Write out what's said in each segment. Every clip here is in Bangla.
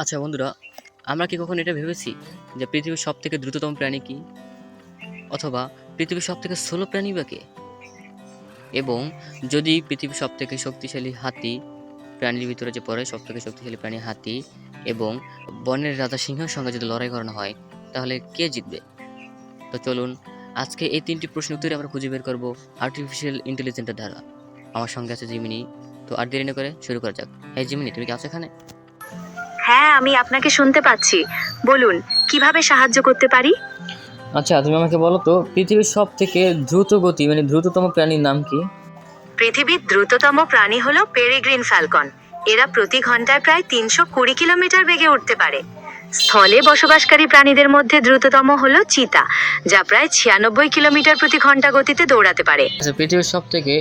আচ্ছা বন্ধুরা, আমরা কি কখনো এটা ভেবেছি যে পৃথিবীর সব থেকে দ্রুততম প্রাণী কি? অথবা পৃথিবীর সব থেকে ষোলো প্রাণী বা কে? এবং যদি পৃথিবীর সব থেকে শক্তিশালী হাতি প্রাণীর ভিতরে যে পড়ে সব থেকে শক্তিশালী প্রাণী হাতি এবং বনের রাজা সিংহের সঙ্গে যদি লড়াই করানো হয়, তাহলে কে জিতবে? তো চলুন, আজকে এই তিনটি প্রশ্ন উত্তরে আমরা খুঁজে বের করব আর্টিফিশিয়াল ইন্টেলিজেন্সের দ্বারা। আমার সঙ্গে আছে জিমিনি। তো আর দেরি না করে শুরু করা যাক। হ্যাঁ জিমিনি, তুমি কি আছো এখানে? হ্যাঁ আমি আপনাকে শুনতে পাচ্ছি। বলুন কীভাবে সাহায্য করতে পারি? আচ্ছা তুমি আমাকে বলো তো পৃথিবীর সব থেকে দ্রুত গতি মানে দ্রুততম প্রাণীর নাম কি? পৃথিবীর দ্রুততম প্রাণী হলো পেরিগ্রিন ফ্যালকন এরা প্রতি ঘন্টায় প্রায় তিনশো কুড়ি কিলোমিটার বেগে উঠতে পারে। স্থলে বসবাসকারী প্রাণীদের মধ্যে দ্রুততম হলো চিতা যা প্রায় ছিয়ানব্বই কিলোমিটার প্রতি ঘণ্টা গতিতে দৌড়াতে পারে। আচ্ছা পৃথিবীর সব থেকে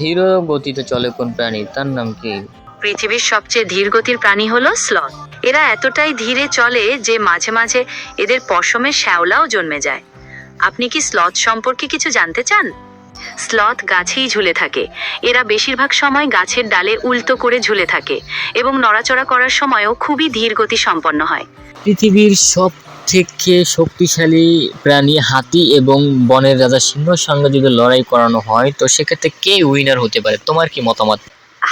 ধীর গতিতে চলে কোন প্রাণী? তার নাম কি? পৃথিবীর সবচেয়ে ধীর গতির প্রাণী হলো স্লথ। এরা এতটাই ধীরে চলে যে মাঝে মাঝে এদের পশমে শ্যাওলাও জন্মে যায়। আপনি কি স্লথ সম্পর্কে কিছু জানতে চান? স্লথ গাছেই ঝুলে থাকে। এরা বেশিরভাগ সময় গাছের ডালে উল্টো করে ঝুলে থাকে এবং নড়াচড়া করার সময়ও খুবই ধীর গতি সম্পন্ন হয়। পৃথিবীর সব থেকে শক্তিশালী প্রাণী হাতি এবং বনের রাজা সিংহর সঙ্গে যদি লড়াই করানো হয়, তো সেক্ষেত্রে কে উইনার হতে পারে? তোমার কি মতামত?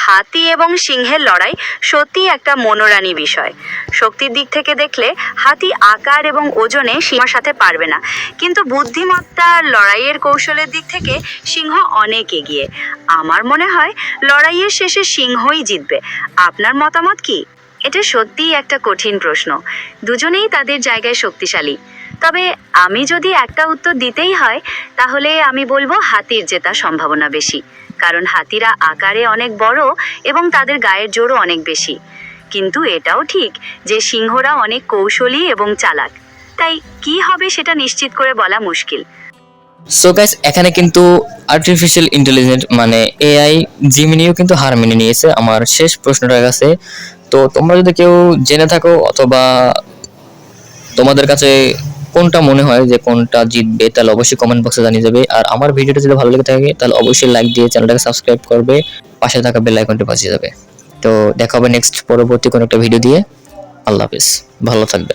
হাতি এবং সিংহের লড়াই সত্যি একটা মনোরানী বিষয়। শক্তির দিক থেকে দেখলে হাতি আকার এবং ওজনে সিংহের সাথে পারবে না। কিন্তু বুদ্ধিমত্তা লড়াইয়ের কৌশলের দিক থেকে সিংহ অনেক এগিয়ে। আমার মনে হয় লড়াইয়ের শেষে সিংহই জিতবে। আপনার মতামত কি? এটা সত্যিই একটা কঠিন প্রশ্ন। দুজনেই তাদের জায়গায় শক্তিশালী। তবে আমি যদি একটা উত্তর দিতেই হয়, তাহলে আমি বলব হাতির জেতা সম্ভাবনা বেশি। কারণ হাতিরা আকারে অনেক বড় এবং তাদের গায়ের জোরও অনেক বেশি। কিন্তু এটাও ঠিক যে সিংহরা অনেক কৌশলী এবং চালাক। তাই কি হবে সেটা নিশ্চিত করে বলা মুশকিল। সো গাইস এখানে কিন্তু আর্টিফিশিয়াল ইন্টেলিজেন্ট মানে এআই জিমিনিও কিন্তু হার মেনে নিয়েছে। আমার শেষ প্রশ্নটার কাছে তো তোমরা যদি কেউ জেনে থাকো অথবা তোমাদের কাছে কোনটা মনে হয় যে কোনটা জিতবে, তাহলে অবশ্যই কমেন্ট বক্সে জানিয়ে যাবে আর আমার ভিডিওটা যদি ভালো লেগে থাকে, তাহলে অবশ্যই লাইক দিয়ে চ্যানেলটাকে সাবস্ক্রাইব করবে। পাশে থাকা বেল আইকনটি বাজিয়ে যাবে তো দেখা হবে নেক্সট পরবর্তী কোনো একটা ভিডিও দিয়ে। আল্লাহ হাফিজ। ভালো থাকবে